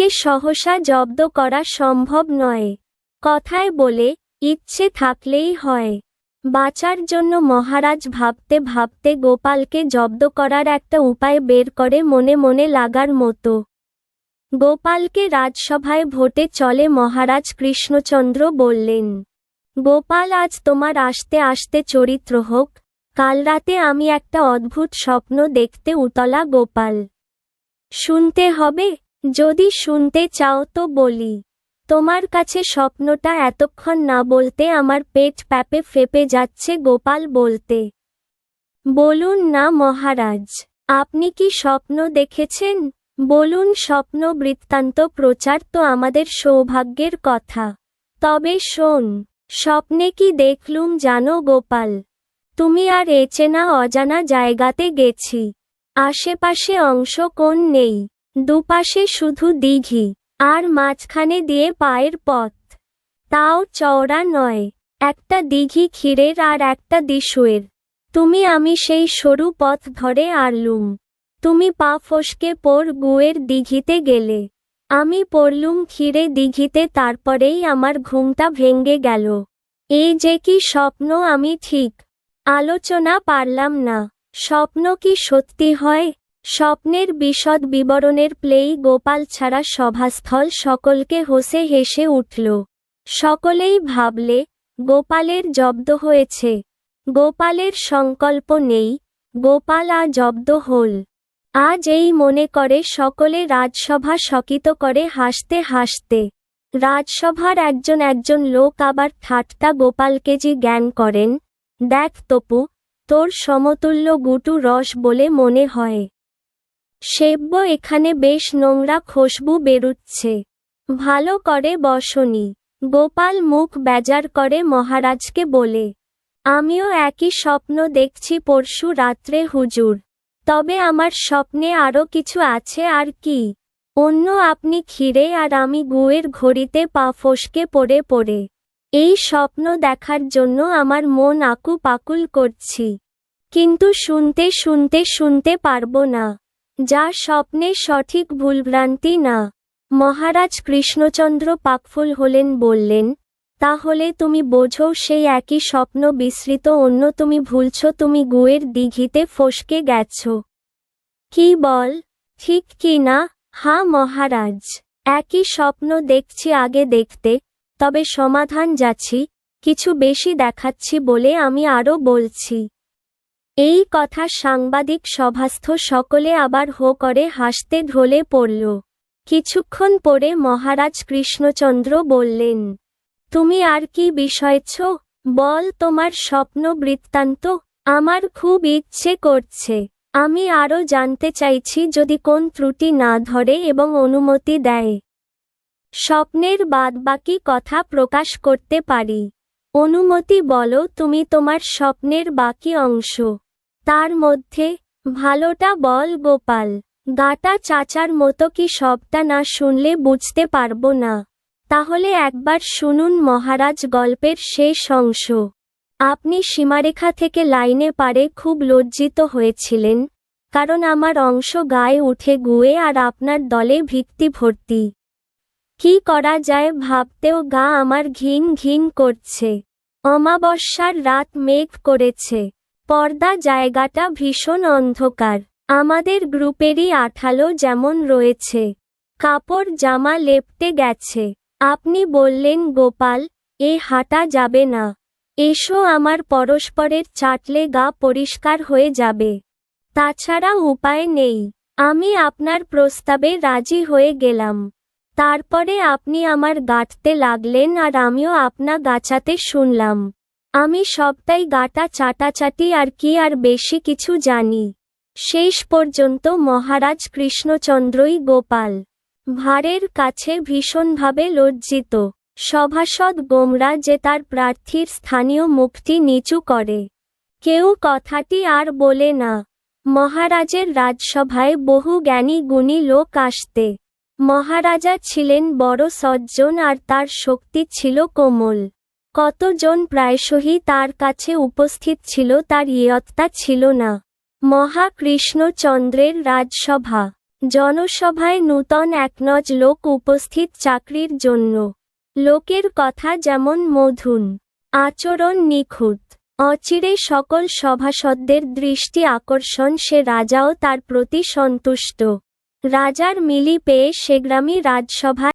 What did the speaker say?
গোপালকে সহসা জব্দ করা সম্ভব নয়। কথায় বলে, ইচ্ছে থাকলেই হয়। বাঁচার জন্য মহারাজ ভাবতে ভাবতে গোপালকে জব্দ করার একটা উপায় বের করে মনে মনে লাগার মতো। গোপালকে রাজসভায় ভোটে চলে মহারাজ কৃষ্ণচন্দ্র বললেন, গোপাল, আজ তোমার আসতে আসতে চরিত্র হোক। কাল রাতে আমি একটা অদ্ভুত স্বপ্ন দেখতে উতলা গোপাল। শুনতে হবে যদি শুনতে চাও তো বলি। তোমার কাছে স্বপ্নটা এতক্ষণ না বলতে আমার পেট প্যাপে ফেপে যাচ্ছে গোপাল বলতে। বলুন না মহারাজ, আপনি কি স্বপ্ন দেখেছেন? বলুন স্বপ্ন বৃত্তান্ত প্রচার তো আমাদের সৌভাগ্যের কথা। তবে শোন, স্বপ্নে কি দেখলুম জানো গোপাল? তুমি আর এচেনা অজানা জায়গাতে গেছি। আশেপাশে অংশ কোন নেই। দুপাশে শুধু দিঘি, আর মাঝখানে দিয়ে পায়ের পথ। তাও চওড়া নয়, একটা দিঘি ক্ষীরের আর একটা দিশুয়ের। তুমি আমি সেই সরু পথ ধরে আরলুম। তুমি পা ফসকে পর গুয়ের দিঘিতে গেলে। আমি পড়লুম ক্ষীরে দিঘিতে, তারপরেই আমার ঘুমটা ভেঙ্গে গেল। এই যে কি স্বপ্ন আমি ঠিক। আলোচনা পারলাম না। স্বপ্ন কি সত্যি হয়? স্বপ্নের বিশদ বিবরণের প্লেই গোপাল ছাড়া সভাস্থল সকলকে হোসে হেসে উঠল। সকলেই ভাবলে, গোপালের জব্দ হয়েছে। গোপালের সংকল্প নেই, গোপাল আ জব্দ হল। আজ এই মনে করে সকলে রাজসভা শকিত করে হাসতে হাসতে। রাজসভার একজন একজন লোক আবার ঠাট্টা গোপালকে যে জ্ঞান করেন, দেখ তপু, তোর সমতুল্য গুটু রস বলে মনে হয়। সেব্য এখানে বেশ নোংরা খুশবু বেরুচ্ছে। ভালো করে বসনি। গোপাল মুখ বেজার করে মহারাজকে বলে, আমিও একই স্বপ্ন দেখছি পরশু রাত্রে, হুজুর। তবে আমার স্বপ্নে আরও কিছু আছে আর কি। অন্য আপনি ক্ষীরে আর আমি গুয়ের ঘড়িতে পা ফসকে পড়ে পড়ে। এই স্বপ্ন দেখার জন্য আমার মন আকু পাকুল করছি। কিন্তু শুনতে শুনতে শুনতে পারব না। যা স্বপ্নে সঠিক ভুলভ্রান্তি না। মহারাজ কৃষ্ণচন্দ্র পাকফুল হলেন, বললেন, তাহলে তুমি বোঝো সেই একই স্বপ্ন বিস্মৃত অন্য তুমি ভুলছ, তুমি গুয়ের দিঘিতে ফসকে গেছ। কি বল? ঠিক কি না? হা মহারাজ, একই স্বপ্ন দেখছি আগে দেখতে, তবে সমাধান যাচ্ছি, কিছু বেশি দেখাচ্ছি বলে আমি আরও বলছি। এই কথা সাংবাদিক সভাস্থ সকলে আবার হো করে হাসতে ঢলে পড়ল। কিছুক্ষণ পরে মহারাজ কৃষ্ণচন্দ্র বললেন, তুমি আর কি বিষয়ছ বল তোমার স্বপ্ন বৃত্তান্ত। আমার খুব ইচ্ছে করছে। আমি আরও জানতে চাইছি যদি কোন ত্রুটি না ধরে এবং অনুমতি দেয়। স্বপ্নের বাদবাকি কথা প্রকাশ করতে পারি। অনুমতি বলো তুমি তোমার স্বপ্নের বাকি অংশ। তার মধ্যে, ভালোটা বল গোপাল। গাটা চাচার মতো কি সবটা না শুনলে বুঝতে পারব না। তাহলে একবার শুনুন মহারাজ গল্পের শেষ অংশ। আপনি সীমারেখা থেকে লাইনে পারে খুব লজ্জিত হয়েছিলেন, কারণ আমার অংশ গায়ে উঠে গুয়ে আর আপনার দলে ভিত্তি ভর্তি। কি করা যায় ভাবতেও গা আমার ঘিন ঘিন করছে। অমাবস্যার রাত মেঘ করেছে। পর্দা জায়গাটা ভীষণ অন্ধকার। আমাদের গ্রুপেরই আঠালো যেমন রয়েছে। কাপড় জামা লেপটে গেছে। আপনি বললেন, গোপাল, এ হাঁটা যাবে না। এসো আমার পরস্পরের চাটলে গা পরিষ্কার হয়ে যাবে। তাছাড়া উপায় নেই। আমি আপনার প্রস্তাবে রাজি হয়ে গেলাম। তারপরে আপনি আমার গাঁটতে লাগলেন আর আমিও আপনা গাছাতে শুনলাম। আমি সবটাই গাটা চাটাচাটি আর কি আর বেশি কিছু জানি। শেষ পর্যন্ত মহারাজ কৃষ্ণচন্দ্রই গোপাল। ভারের কাছে ভীষণভাবে লজ্জিত। সভাসদ গোমরা যে তার প্রার্থীর স্থানীয় মুক্তি নিচু করে। কেউ কথাটি আর বলে না। মহারাজের রাজসভায় বহু জ্ঞানী গুণী লোক আসতে। মহারাজা ছিলেন বড় সজ্জন আর তার শক্তি ছিল কোমল। কতজন প্রায়শই তার কাছে উপস্থিত ছিল তার ইয়ত্তা ছিল না। মহাকৃষ্ণচন্দ্রের রাজসভা। জনসভায় নূতন একনজ লোক উপস্থিত চাকরির জন্য। লোকের কথা যেমন মধুন আচরণ নিখুঁত। অচিরে সকল সভাসদদের দৃষ্টি আকর্ষণ সে রাজাও তার প্রতি সন্তুষ্ট। রাজার মিলি পেয়ে সেগ্রামী রাজসভায়